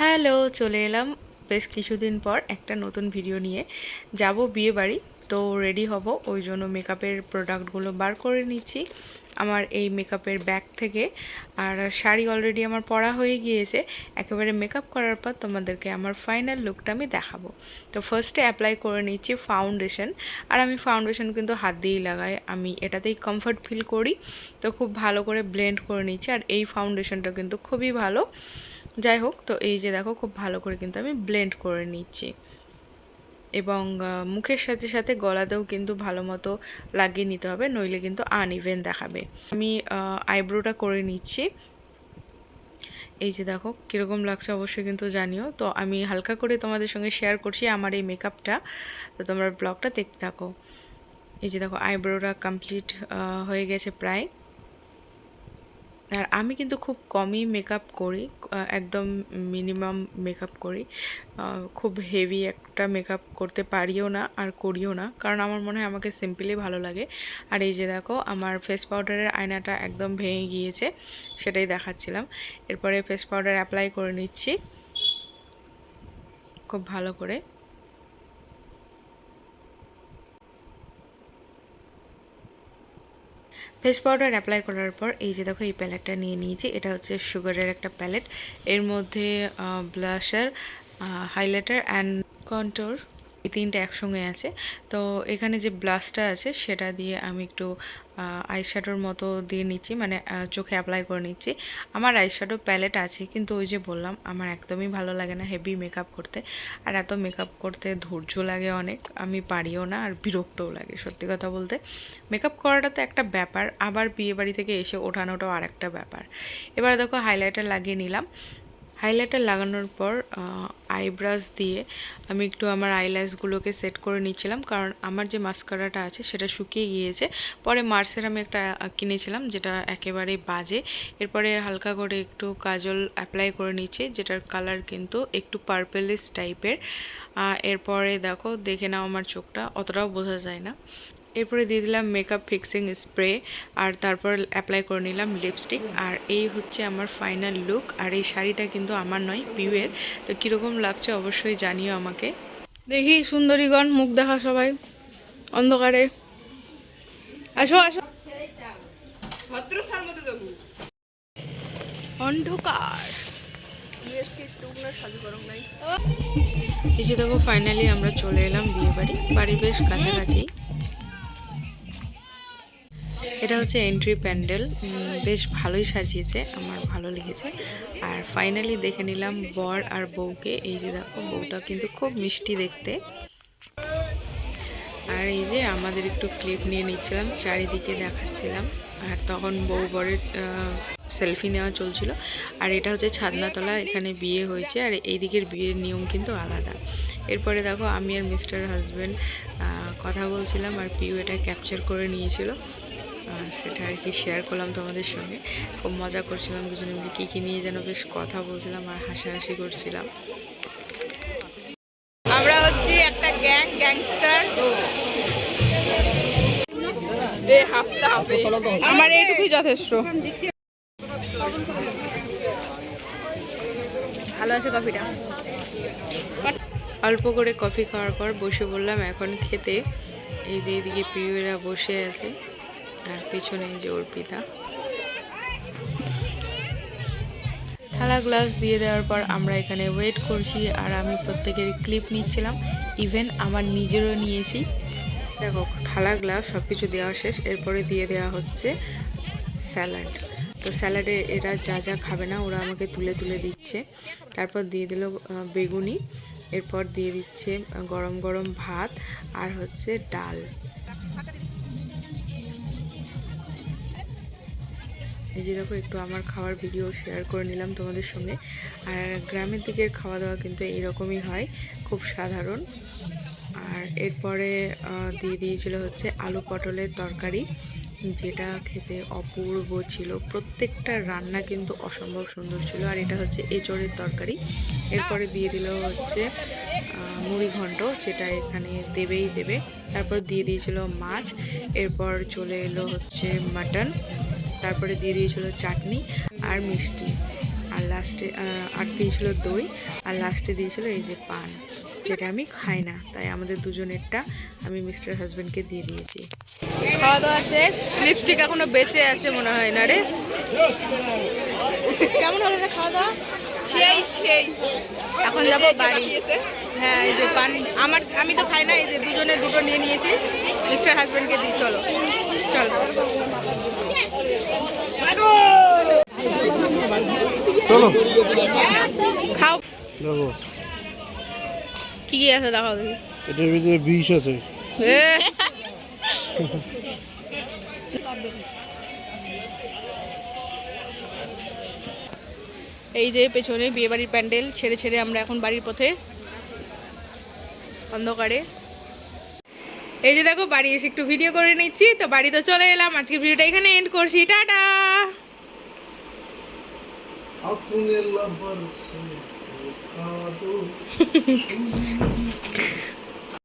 Hello, চলে এলাম বেশ কিছুদিন পর একটা নতুন ভিডিও নিয়ে। যাব বিয়ে বাড়ি, তো রেডি হব, ওই জন্য মেকআপের প্রোডাক্টগুলো বার করে নিচ্ছি। আমার এই মেকআপের ব্যাগ থেকে। আর শাড়ি অলরেডি আমার পরা হয়ে গিয়েছে। একেবারে মেকআপ করার পর তোমাদেরকে আমার ফাইনাল লুকটা আমি দেখাবো। তো ফার্স্টে অ্যাপ্লাই করে নিচ্ছি ফাউন্ডেশন আর আমি ফাউন্ডেশন কিন্তু হাত দিয়েই লাগাই। আমি এটাতেই কমফর্ট ফিল করি। তো খুব ভালো করে ব্লেন্ড করে নিচ্ছি। আর এই ফাউন্ডেশনটা কিন্তু খুবই ভালো। যাই হোক, তো এই যে দেখো খুব ভালো করে কিন্তু আমি ব্লেন্ড করে নিচ্ছি। এবং মুখের সাথে সাথে গলাতেও কিন্তু ভালো মতো লাগিয়ে নিতে হবে, নইলে কিন্তু আনইভেন দেখাবে। আমি আইব্রোটা করে নিচ্ছি। এই যে দেখো কীরকম লাগছে অবশ্যই কিন্তু জানিও। তো আমি হালকা করে তোমাদের সঙ্গে শেয়ার করছি আমার এই মেকআপটা তো তোমরা ব্লগটা দেখতে থাকো। এই যে দেখো আইব্রোটা কমপ্লিট হয়ে গেছে প্রায়। আর আমি কিন্তু খুব কমই মেকআপ করি একদম মিনিমাম মেকআপ করি। খুব হেভি একটা মেকআপ করতে পারিও না আর করিও না, কারণ আমার মনে হয় আমাকে সিম্পলি ভালো লাগে। আর এই যে দেখো, আমার ফেস পাউডারের আয়নাটা একদম ভেঙে গিয়েছে, সেটাই দেখাচ্ছিলাম। এরপরে ফেস পাউডার অ্যাপ্লাই করে নিচ্ছি, খুব ভালো করে। ফেস পাউডার অ্যাপ্লাই করার পর, এই যে দেখো, এই প্যালেটটা নিয়ে নিয়েছি। এটা হচ্ছে সুগারের একটা প্যালেট এর মধ্যে ব্লাশার হাইলাইটার অ্যান্ড কন্টোর এই তিনটে একসঙ্গে আছে। তো এখানে যে ব্লাশটা আছে, সেটা দিয়ে আমি একটু আইশ্যাডোর মতো দিয়ে নিচ্ছি মানে চোখে অ্যাপ্লাই করে নিচ্ছি। আমার আইশ্যাডো প্যালেট আছে, কিন্তু ওই যে বললাম, আমার একদমই ভালো লাগে না হেভি মেকআপ করতে। আর এত মেকআপ করতে ধৈর্য লাগে অনেক, আমি পারিও না আর বিরক্তও লাগে, সত্যি কথা বলতে। মেকআপ করাটা তো একটা ব্যাপার, আবার বিয়ে বাড়ি থেকে এসে ওঠানোটাও আর একটা ব্যাপার। এবার দেখো হাইলাইটার লাগিয়ে নিলাম। হাইলাইটার লাগানোর পর আইব্রাশ দিয়ে আমি একটু আমার আইল্যাশগুলোকে সেট করে নিচ্ছিলাম। কারণ আমার যে মাস্কারাটা আছে, সেটা শুকিয়ে গিয়েছে। পরে মার্সের আমি একটা কিনেছিলাম, যেটা একেবারেই বাজে। এরপরে হালকা করে একটু কাজল অ্যাপ্লাই করে নিচ্ছি, যেটার কালার কিন্তু একটু পার্পেলিশ টাইপের এরপরে দেখো, দেখে নাও আমার চোখটা, অতটাও বোঝা যায় না। এরপরে দিয়ে দিলাম মেকআপ ফিক্সিং স্প্রে আর তারপর অ্যাপ্লাই করে নিলাম লিপস্টিক আর এই হচ্ছে আমার ফাইনাল লুক আর এই শাড়িটা কিন্তু আমার নয় পিউয়ের তো কীরকম লাগছে অবশ্যই জানিও আমাকে। দেখি সুন্দরীগণ মুখ দেখা সবাই অন্ধকারে। আসো আসো। অন্ধকার। এই যে দেখো ফাইনালি আমরা চলে এলাম বিয়ে বাড়ি বাড়ি বেশ কাছাকাছি। এটা হচ্ছে এন্ট্রি প্যান্ডেল বেশ ভালোই সাজিয়েছে, আমার ভালো লেগেছে। আর ফাইনালি দেখে নিলাম বর আর বউকে। এই যে দেখো, বউটা কিন্তু খুব মিষ্টি দেখতে। আর এই যে আমাদের একটু ক্লিপ নিয়ে নিচ্ছিলাম, চারিদিকে দেখাচ্ছিলাম। আর তখন বউ বরের সেলফি নেওয়া চলছিল। আর এটা হচ্ছে ছাদনাতলা, এখানে বিয়ে হয়েছে। আর এই দিকের বিয়ের নিয়ম কিন্তু আলাদা। এরপরে দেখো, আমি আর মিস্টার হাজব্যান্ড কথা বলছিলাম। আর পিউ এটা ক্যাপচার করে নিয়েছিল। সেটা আর কি শেয়ার করলাম তোমাদের সঙ্গে। খুব মজা করছিলাম দুজনে মিলে কী কী নিয়ে যেন বেশ কথা বলছিলাম আর হাসাহাসি করছিলাম। আমরা হচ্ছি একটা গ্যাং গ্যাংস্টার। আমার এইটুকুই যথেষ্ট। ভালো আছে কফিটা অল্প করে কফি খাওয়ার পর বসে বললাম এখন খেতে। এই যে এইদিকে প্রিয়রা বসে আছে। আর পেছনে যে অর্পিতা থালা গ্লাস দিয়ে দেওয়ার পর আমরা এখানে ওয়েট করছি আর আমি প্রত্যেকের ক্লিপ নিচ্ছিলাম। ইভেন আমার নিজেরও নিয়েছি। দেখো, থালা গ্লাস সব কিছু দেওয়া শেষ। এরপরে দিয়ে দেওয়া হচ্ছে স্যালাড। তো স্যালাডে এরা যা যা খাবে না, ওরা আমাকে তুলে তুলে দিচ্ছে। তারপর দিয়ে দিল বেগুনি। এরপর দিয়ে দিচ্ছে গরম গরম ভাত আর হচ্ছে ডাল। এই যে দেখো, একটু আমার খাওয়ার ভিডিও শেয়ার করে নিলাম তোমাদের সঙ্গে। আর গ্রামের দিকের খাওয়া দাওয়া কিন্তু এইরকমই হয়, খুব সাধারণ। আর এরপরে দিয়ে দিয়েছিল হচ্ছে আলু পটলের তরকারি, যেটা খেতে অপূর্ব ছিল। প্রত্যেকটা রান্না কিন্তু অসম্ভব সুন্দর ছিল, আর এটা হচ্ছে এঁচড়ের তরকারি। এরপরে দিয়ে দিল হচ্ছে মুড়ি ঘন্ট, যেটা এখানে দেবেই দেবে। তারপর দিয়ে দিয়েছিল মাছ, এরপর চলে এলো হচ্ছে মাটন। তারপরে দিয়ে দিয়েছিল চাটনি আর মিষ্টি। আর লাস্টে আর দিয়েছিল দই। আর লাস্টে দিয়েছিল এই যে পান যেটা আমি খাই না। তাই আমাদের দুজনেরটা আমি মিস্টার হাজব্যান্ডকে দিয়ে দিয়েছি। খাওয়া দাওয়া শেষ? লিপস্টিক এখনও বেঁচে আছে মনে হয় না রে? কেমন হলো খাওয়া দাওয়া? সেই সেই। এখন যাব বাড়ি। হ্যাঁ এই যে পান আমার আমি তো খাই না এই যে দুজনে দুটো নিয়ে নিয়েছি। মিস্টার হাজবেন্ডকে দিই চলো। চলো। চলো। খাও। দেখো। কি কি আছে দেখাও দেখি। এটার ভিতরে বিষ আছে। এই যে পেছনে বিয়ে বাড়ির প্যান্ডেল ছেড়ে ছেড়ে আমরা এখন বাড়ির পথে অন্ধকারে এই যে দেখো বাড়ি এসে একটু ভিডিও করে নিচ্ছি তো বাড়ি তো চলে এলাম আজকের ভিডিওটা এখানে এন্ড করছি টাটা अपने लबर से उठा दो